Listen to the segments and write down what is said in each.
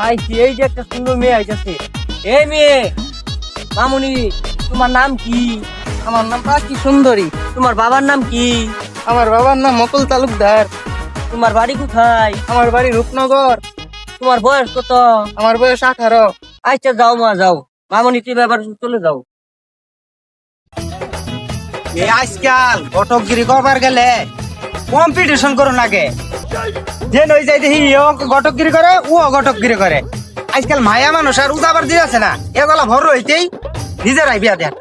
পাইছি এই যে একটা সুন্দর মেয়ে আইতাছে? এই মেয়ে মামুনি তোমার নাম কি? আমার নাম পাখি সুন্দরী? তোমার বাবার নাম কি? আমার বাবার নাম মকুল তালুকদার। তোমার বাড়ি কোথায়? আমার বাড়ি রূপনগর। তোমার বয়স কত? আমার বয়স আঠারো। আচ্ছা যাও মা যাও। মামুনি তুই এবার চলে যাও। এই আজকাল ঘটকগিরি করবার গেলে কম্পিটিশন করুন আগে। যে নই যাই দেখি ও ঘটকগিরি করে ও ঘটকগিরি করে। আজকাল মায়া মানুষ আর উদাবার দিয়ে আছে না এগুলা ভর হইতেই নিজেরাই বিয়া দেন।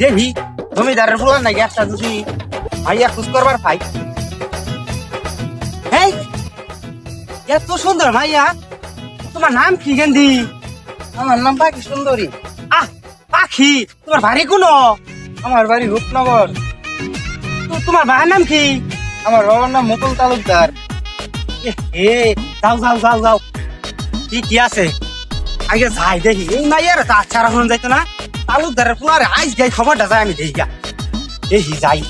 দেখি, জমিদারের ফুলার নাকি একটা যদি ভাইয়া খুশ করবার এই এত সুন্দর ভাইয়া, তোমার নাম কি গেন্দি? আমার নাম পাখি সুন্দরী। আহ, পাখি, তোমার বাড়ি কোনো? আমার বাড়ি রূপনগর। তোমার ভাইয়ের নাম কি? আমার বাবার নাম মুকুল তালুকদার। এ যাও যাও যাও যাও। কি কি আছে? আগে যাই দেখি। এই মাইয়ার তা আচ্ছা রাখুন যাইতো না। তালুকদারের পুনারে আইস যাই খবরটা যাই আমি দেখি গা। দেখি, যাই।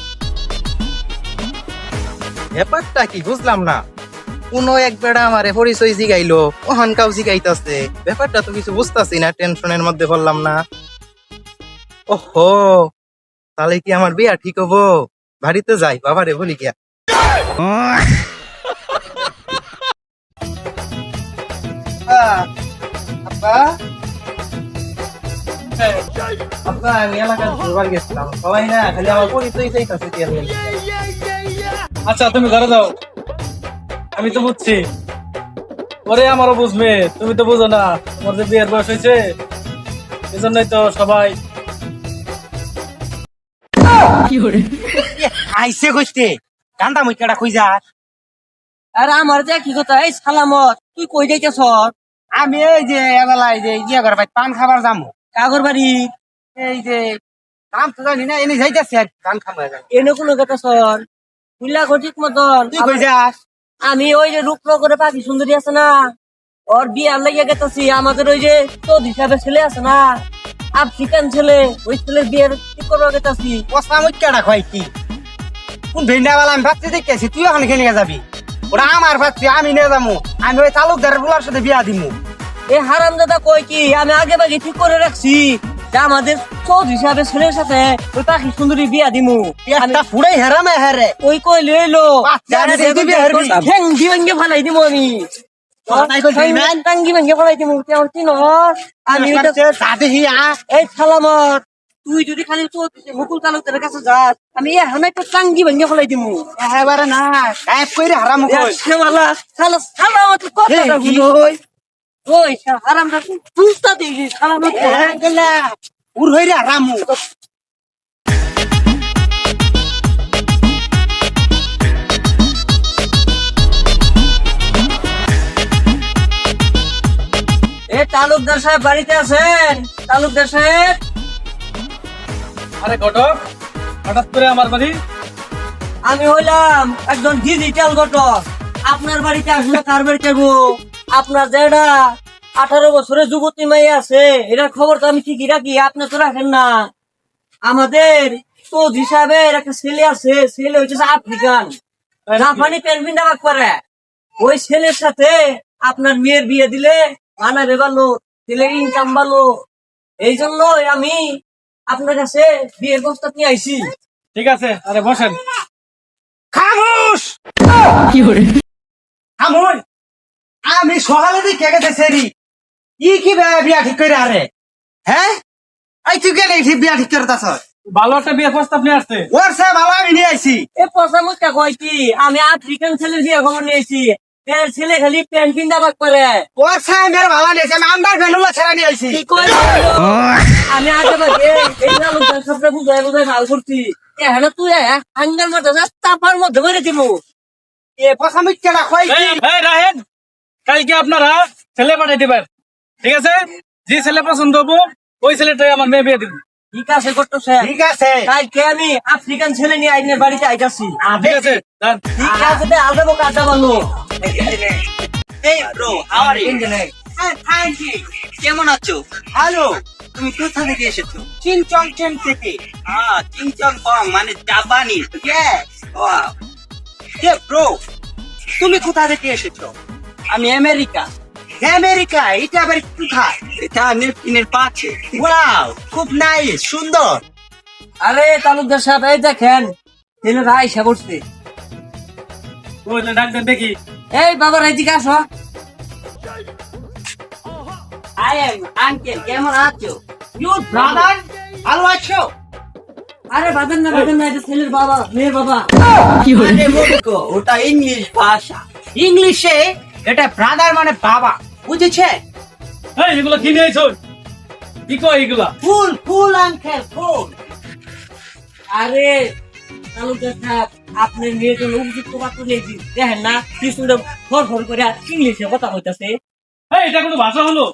ব্যাপারটা কি বুঝলাম না। কোনো এক বেড়া আমারে পরিচয় জিগাইলো ওহান কাউ জিগাইতাছে। ব্যাপারটা তো কিছু বুঝতাছি না, টেনশনের মধ্যে বললাম না। ওহো, তাহলে কি আমার বিয়া ঠিক হব? বাড়িতে যাই, বাবারে বলি গিয়া। আব্বা, আব্বা। আব্বা আমি এলাকার ঘুরবার গেছিলাম। সবাই না খালি আমার পরিচয় চাইতাছে আচ্ছা তুমি ঘরে যাও। আমি তো বুঝছি। ওরে আমারও বুঝবে তুমি তো বুঝো না। তোমার যে বিয়ের বয়স হয়েছে এজন্যই তো সবাই আইসে কইতে কান্দা মুইকাটা কই যা আর আমার যে কি কথা এই সালামত তুই কই যাইতেছ আমি এই যে এবেলায় যে ইয়ে করে ভাই পান খাবার যামু। কাগর বাড়ি এই যে নাম তো জানি না এনে যাইতাছে আর পান খাবার যাম এনে কোনো কথা সর মিলা ঘটিক মতন। তুই কই যাস? আমি ওই যে রূপনগরে পাখি সুন্দরী আছে না ওর বিয়ার লেগে গেতেছি আমাদের ওই যে তোদ হিসাবে ছেলে আছে না আফ্রিকান ছেলে ওই ছেলের বিয়ের ঠিক করব গেতেছি? কষা মুইকাটা কয় কি? কোন ভেন্ডাওয়ালা আমি ভাবতে দেখতেছি তুই ওখানে খেলে যাবি? ওরা আমার ভাবছি আমি নিয়ে যাব আমি ওই তালুকদারের বুলার সাথে বিয়া দিমু। এ হারাম দাদা কই কি আমি আগে ভাগে ঠিক করে রাখছি যে আমাদের চোদ হিসাবে ছেলের সাথে ওই পাখি সুন্দরী বিয়া দিমু। একটা ফুড়ে হেরামে হেরে। ওই কই লইলো। ঠ্যাঙ্গি ভেঙ্গে ফেলাই দিব আমি? টাঙ্গি ভেঙ্গে ফেলাই দিব কেমন নর আমি ওইটা দাদি হি এই সালামত তুই যদি খালি মুকুল তালুকদারের কাছে যাস আমি এ হানাই তো টাঙ্গি ভেঙ্গে ফেলাই দিব এবারে না গায়েব কইরে হারাম কথা এই, কি? ওই। তুস্তা দিবি সালামত গেলা উর হইরে হারামু। এ তালুকদার সাহেব বাড়িতে আছেন? তালুকদার সাহেব? আরে ঘটক হঠাৎ করে আমার বাড়ি? আমি হইলাম একজন ডিজিটাল ঘটক। আপনার বাড়িতে আসলে কার বাড়িতে আপনার যেটা আঠারো বছরের যুবতী মেয়ে আছে এটার খবর তো আমি ঠিকই রাখি আপনি তো রাখেন না। আমাদের তোদ হিসাবে একটা ছেলে আছে ছেলে হচ্ছে আফ্রিকান। জাপানি পেনভিন ডাক করে ওই ছেলের সাথে আপনার মেয়ের বিয়ে দিলে মানাবে ভালো ছেলের ইনকাম ভালো। এই জন্য আমি আপনার কাছে বিয়ের প্রস্তাব নিয়ে আইছি। ঠিক আছে আরে বসেন। খামোশ! খামোশ! আমি সকালে দিকে গেছে সেরি ই কি বিয়া ঠিক করে আরে? হ্যাঁ আই তুই কেন ঠিক বিয়া ঠিক করে তাছ ভালো একটা বিয়ের প্রস্তাব নিয়ে আসছে। ওর সে ভালো আমি নিয়ে আইছি। এ পয়সা মুখটা কয় কি? আমি আফ্রিকান ছেলের বিয়ে খবর নিয়েছি এর ছেলে খালি প্যান্ট কিনতে মেরে ভালো নিয়েছি আমি আন্ডার ভ্যানুলা ছেড়ে নিয়ে আইছি। কি কয় বলো? আমি আগে ভাগে এই লোকজন সবটা বুঝাই বুঝাই ভালো করছি এখানে তুই হাঙ্গার মধ্যে যাস মধ্যে মেরে দিব এ পয়সা মিটকেটা কই এই, এই রাহেন কালকে আপনারা ছেলে পাঠিয়ে দিবেন ঠিক আছে? যে ছেলে পছন্দ হব ওই ছেলেটাই আমার মেয়ে বিয়ে দিবেন ঠিক আছে করতো স্যার ঠিক আছে। কালকে আমি আফ্রিকান ছেলে নিয়ে আইনের বাড়িতে আইতাছি। ঠিক আছে ঠিক আছে দে আলবে কাটা বলো এই ব্রো হাউ আর ইউ কেমন আছো? হ্যালো তুমি কোথা থেকে এসেছ? চিনচং চেন থেকে। হ্যাঁ চিংচং কং মানে জাপানি. এ ব্রো তুমি কোথা থেকে এসেছ? আমি আমেরিকা। আমেরিকা এটা আবার কোথায়? এটা নেপকিনের পাছে ওয়াও খুব নাইস সুন্দর। আরে তালুকদার সাহেব এই দেখেন ছেলেরা আইসা ওই তো দেখি। এই বাবার এদিকে আসো। আই এম আঙ্কেল কেমন আছো? ইউ ব্রাদার ভালো আছো? আরে বাদেন না বাদেন না এটা ছেলের বাবা মেয়ের বাবা। আরে মূর্খ, ওটা ইংলিশ ভাষা। ইংলিশে এটা ব্রাদার মানে বাবা বুঝেছে? এই এগুলো কি নিয়েছ কি কয় এগুলা ফুল ফুল আঙ্কেল ফুল। আরে তালুকদার সাহেব আপনার মেয়ের জন্য উপযুক্ত পাত্র নিয়েছি দেখেন না কি সুন্দর ফর ফর করে ইংলিশে কথা হইতাছে এই এটা কোনো ভাষা হলো?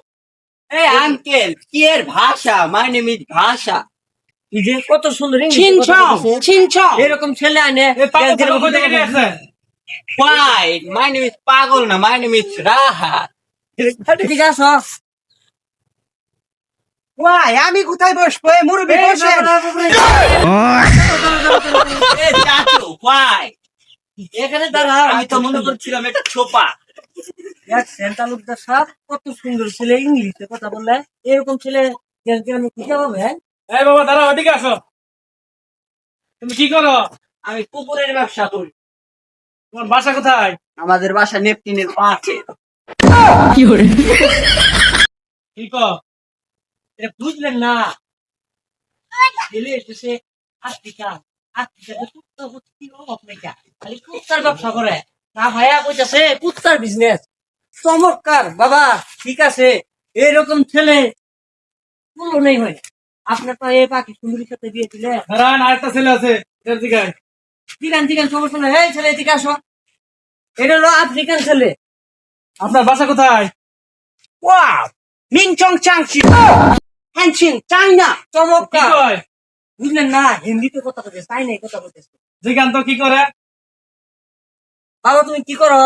এই আঙ্কেল কি এর ভাষা? মাই নেম ইজ ভাষা। যে কত সুন্দর এরকম ছেলে আনে? মাই নেম ইজ পাগল না মাই নেম ইজ রাহাত বলতেছে। ঠিক আছে ওয়াই আমি কোথায় বসবো এই মুরব্বি বসে? এখানে দাঁড়াও আমি তো মনে করছিলাম এটা ছোপা দেখছেন তালুকদার সাহেব কত সুন্দর ছেলে ইংলিশে কথা বললে এরকম ছেলে আমি খুঁজে পাবে এই বাবা দাঁড়াও ওদিকে আসো তুমি কি করো আমি কুকুরের ব্যবসা করি তোমার বাসা কোথায় আমাদের বাসা নেপকিনের পাছে কি কর এটা বুঝলেন না। ছেলে এসেছে আফ্রিকা। আফ্রিকাতে কুত্তা নাই খালি কুত্তার ব্যবসা করে। না ভাইয়া কইতাছে কুত্তার বিজনেস চমৎকার বাবা ঠিক আছে। এরকম ছেলে কোনো নেই হয় আপনার তো এই পাখি সুন্দরীর সাথে বিয়ে দিলে? আরেকটা ছেলে আছে এর দিকে সমস্যা নেই। এই ছেলে এদিকে আসো। এটা হলো আফ্রিকান ছেলে। আপনার বাসা কোথায়? ওয়া ওয়াও মিনচং চাংচি হ্যানচিং চাইনা কি চমৎকার বুঝলেন না হিন্দিতে কথা বলতে তাই নাই কথা বলতেছে জিগান তো কি করে? বাবা তুমি কি করো?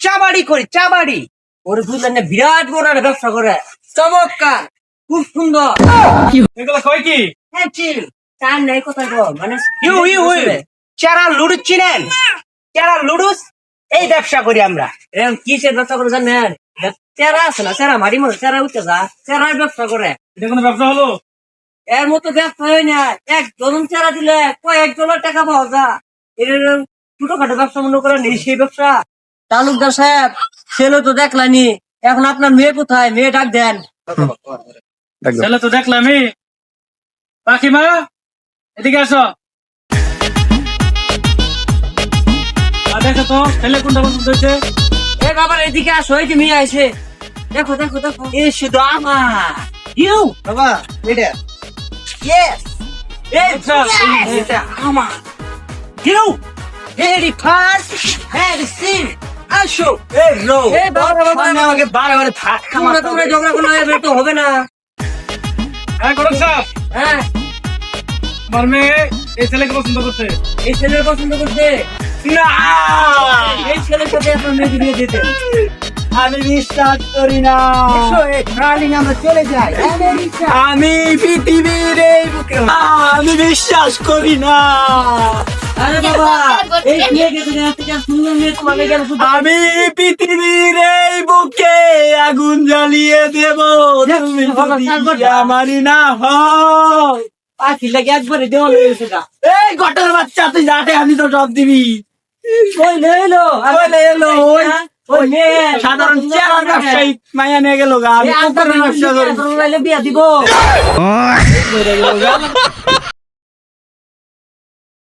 চাবাড়ি করি চাবাড়ি ওরে বুঝলেন না বিরাট বড় একটা ব্যবসা করে। চমৎকার খুব সুন্দর। এগুলো কয় কি? টাইম নাই কোথায় গো মানে ইউ ইউ ইউ। চারা লুডুস চিনেন? চারা লুডুস? এই ব্যবসা করি আমরা। এরকম কিসের ব্যবসা করে জানেন? চেরা আছে না চেরা মারি মরে চেরা উঠতে যা চেরার ব্যবসা করে। এটা কোনো ব্যবসা হলো? এর মতো ব্যবসা হয় না এক ডজন চেরা দিলে কয়েক ডলার টাকা পাওয়া যা। এর ছোটখাটো ব্যবসা মনে করেন এই সেই ব্যবসা। তালুকদার সাহেব ছেলে তো দেখলানি এখন আপনার মেয়ে কোথায়? মেয়ে ডাক দেন। ছেলে তো দেখলামই। পাখি মা এদিকে আসো। আর দেখো তো ছেলে কোনটা পছন্দ হয়েছে? এ বাবার এদিকে আসো এই যে মেয়ে আছে দেখো দেখো দেখো। এ শুধু আমার। ইউ বাবা এটা। ইয়েস এটা আমার। You very fast very seen আসো। এ লো এ বাবা, বাবা, বাবা। আমাকে বারে বারে ধাক্কা তোমরা মারতে তোমরা হবে। ঝগড়া করলে এবার তো হবে না। হ্যাঁ হ্যাঁ। আমার মেয়ে এই ছেলেকে পছন্দ করছে। এই ছেলের পছন্দ করছে? না! এই ছেলের সাথে আপনার মেয়েকে বিয়ে দিতে আমি বিশ্বাস করি না। আমরা চলে যাই। আমি পৃথিবীর এই বুকে আমি বিশ্বাস করি না। আরে বাবা এই আমি পৃথিবীর এই বুকে আগুন জ্বালিয়ে দেব। তুমি আমারই না হও পাখি লাগে একবারে দেওয়া এই গটার বাচ্চা তুই যাতে আমি তো সব দিবি। ওই এলো। ওই লে এলো, ওই মেয়ে সাধারণ চেয়ার ব্যবসায়ী মায়া নিয়ে গেল গা আমি ব্যবসা করি? বিয়া দিব।